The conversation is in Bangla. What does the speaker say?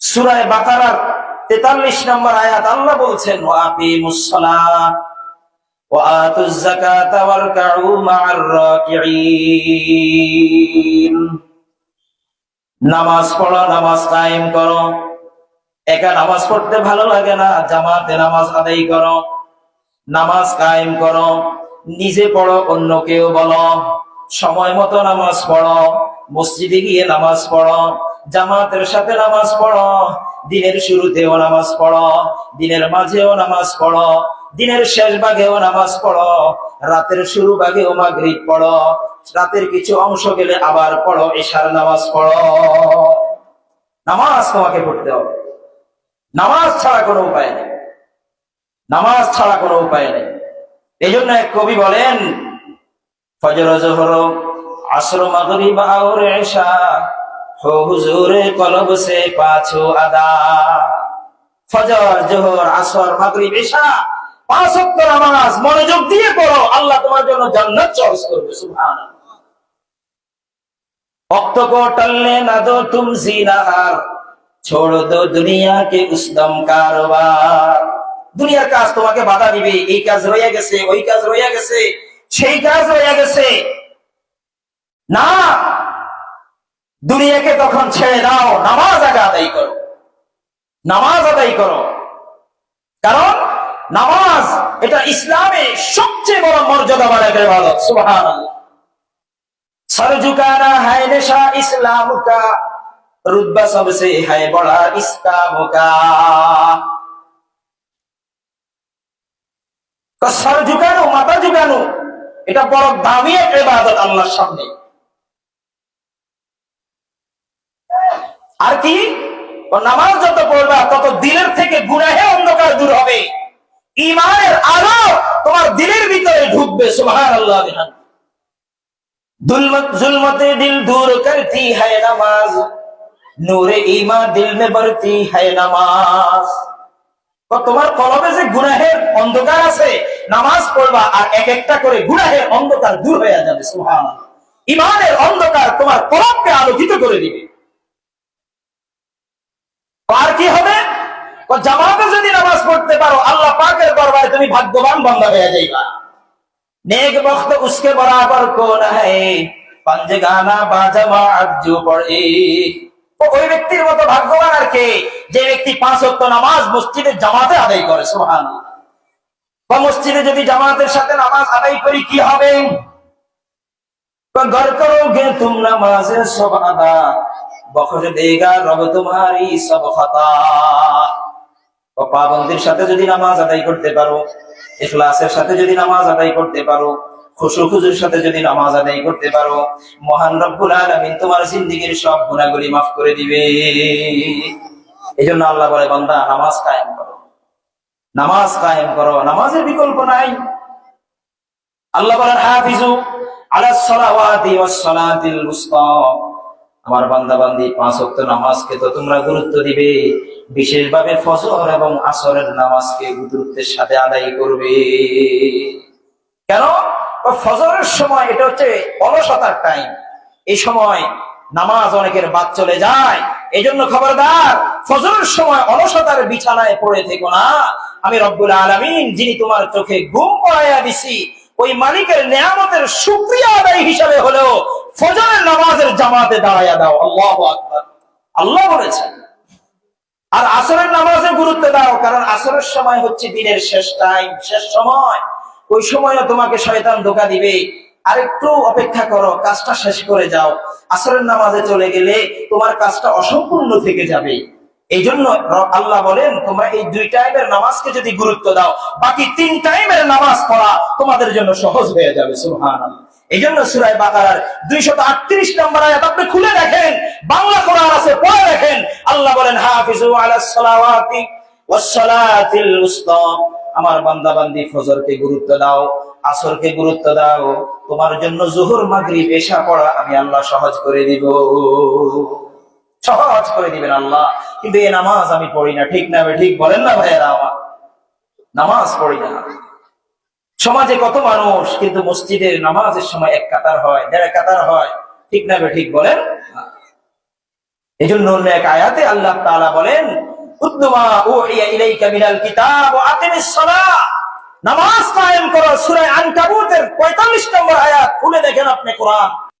সুরায় তেতাল্লিশ নম্বর আয়াত আল্লাহ বলছেন নামাজ পড়ো, নামাজ কায়েম করো। একা নামাজ পড়তে ভালো লাগে না, জামাতে নামাজ আদায় করো। নামাজ কায়েম করো। নিজে পড়ো, অন্যকেও বলো। সময় মতো নামাজ পড়ো। মসজিদে গিয়ে নামাজ পড়ো, জামাতের সাথে নামাজ পড়ো, দিনের শুরুতেও নামাজ পড়ো, দিনের মাঝেও নামাজ পড়ো, দিনের শেষ ভাগেও নামাজ পড়ো, রাতের শুরু ভাগেও মাগরিব পড়ো, রাতের কিছু অংশ গেলে আবার পড়ো, এশার নামাজ পড়ো। নামাজ তোমাকে পড়তে হবে। নামাজ ছাড়া কোনো উপায় নেই। নামাজ ছাড়া কোনো উপায় নেই। এই জন্য এক কবি বলেন, ফজর জোহর আসর মাগরিব আর এশা হো হুজুরে কলব সে পাছো আদা ফজর জোহর আসর মাগরিব এশা পাঁচ ওয়াক্ত নামাজ মনোযোগ দিয়ে পড়ো আল্লাহ তোমার জন্য জান্নাত চয়েস করবে সুবহানাল্লাহ वक्त को टलने न दो तुम जीनाहार छोड़ दो दुनिया के उस दम কারবার দুনিয়ার কাজ তোমাকে বাধা দিবে এই কাজ রয়ে গেছে ওই কাজ রয়ে গেছে সেই কাজ রয়ে গেছে না! দুনিয়াকে তখন ছেড়ে দাও, নামাজ আগে আদায় করো। নামাজ আদায় করো। কারণ নামাজ এটা ইসলামে সবচেয়ে বড় মর্যাদাবার এক রেবাদত সুহান সরজুকানা, হায় নেশা, ইসলামুকা। রুদ্বা সবসে হায় বড়া, ইসলামুকা। সর ঝুকানো মাথা ঝুকানো এটা বড় দামি এক রেবাদত আল্লাহর সামনে। আর কি? নামাজ যত পড়বা, তত দিলের থেকে গুনাহে অন্ধকার দূর হবে। ইমানের আলো তোমার দিলের ভিতরে ঢুকবে সুহান আল্লাহ হ্যায় নামাজ তোমার যে গুনাহের অন্ধকার আছে, নামাজ পড়বা আর এক একটা করে গুনাহের অন্ধকার দূর হয়ে যাবে ইমানের অন্ধকার তোমার কলবকে আলোকিত করে দিবে। আর কি হবে? জামাতে যদি নামাজ পড়তে পারো, আল্লাহ পাকের দরবারে তুমি ভাগ্যবান বন্ধ হয়ে যাইবা। নেক বক্ত উসকে বরাবর কোন পাঞ্জে গানা পড়ে। ওই ব্যক্তির মতো ভাগ্যবান আর কে? যে ব্যক্তি পাঁচ নামাজ জামাতে আদায় করে সোহান বা মসজিদে যদি জামাতের সাথে নামাজ আদায় করি, কি হবে? ঘর করো গে তোমরা বখশ দেগা রব তোমারি সব খতা পাবন্দির সাথে যদি নামাজ আদায় করতে পারো, ইখলাসের সাথে যদি নামাজ আদায় করতে পারো খুশু খুজুর সাথে যদি নামাজ আদায় করতে পারো, মহান রব্বুল আলামিন তোমার জিন্দিগির সব গুণাগুলি মাফ করে দিবে। এই জন্য আল্লাহ বলে, বান্দা, নামাজ কায়েম করো। নামাজ কায়েম করো, নামাজের বিকল্প নাই। আল্লাহ বলেন, হাফিজু আলা সালাওয়াতি ওয়াস সালাতিল মুস্তাহ আমার বান্দা বান্দি পাঁচ ওয়াক্ত নামাজকে তো তোমরা গুরুত্ব দিবে। বিশেষভাবে ফজর এবং আসরের নামাজকে গুরুত্বের সাথে আদায় করবে। কেন? ফজরের সময় এটা হচ্ছে অলসতার টাইম এই সময় নামাজ অনেকের বাদ চলে যায়। এই জন্য খবরদার, ফজরের সময় অলসতার বিছানায় পড়ে থেকো না। আমি রব্বুল আলামিন, যিনি তোমার চোখে ঘুম পড়াইয়া দিছি, ওই মালিকের নেয়ামতের শুক্রিয়া আদায় হিসাবে হলেও ফজরের নামাজের জামাতে দাঁড়াইয়া দাও, আল্লাহ আকবার। আল্লাহ বলেছেন, আর আসরের নামাজে গুরুত্ব দাও, কারণ আসরের সময় হচ্ছে দিনের শেষ টাইম, শেষ সময়। ওই সময়ও তোমাকে শয়তান ধোকা দিবে। আর একটু অপেক্ষা করো, কাজটা শেষ করে যাও। আসরের নামাজে চলে গেলে তোমার কাজটা অসম্পূর্ণ থেকে যাবে। এই জন্য আল্লাহ বলেন, তোমরা এই দুই টাইমের নামাজকে যদি গুরুত্ব দাও, বাকি তিন টাইমের নামাজ পড়া তোমাদের জন্য সহজ হয়ে যাবে, সুবহানাল্লাহ। এই জন্য সুরায় বাকারার দুইশত আটত্রিশ নম্বর আয়াত আপনি খুলে দেখেন, বাংলা কোরআন আছে, পড়ে দেখেন। আল্লাহ বলেন, হাফিজু আমার বান্দা বান্দি গুরুত্ব দাও, আসরকে গুরুত্ব দাও। তোমার জন্য জোহর, মাগরিব, এশা পড়া আমি আল্লাহ সহজ করে দিব। সহজ করে দিবেন আল্লাহ। কিন্তু এই নামাজ আমি পড়ি না, ঠিক না ঠিক বলেন না ভাইয়েরা আমার। নামাজ পড়ি না। সমাজে কত মানুষ কিন্তু মসজিদে নামাজের সময় এক কাতার হয়, দেড় কাতার হয়, ঠিক না ঠিক বলেন? এই জন্য অন্য এক আয়াতে আল্লাহ তালা বলেন নামাজ কায়েম করো সুরায় আনকাবুতের 45 নম্বর আয়াত, খুলে দেখেন আপনি কোরআন।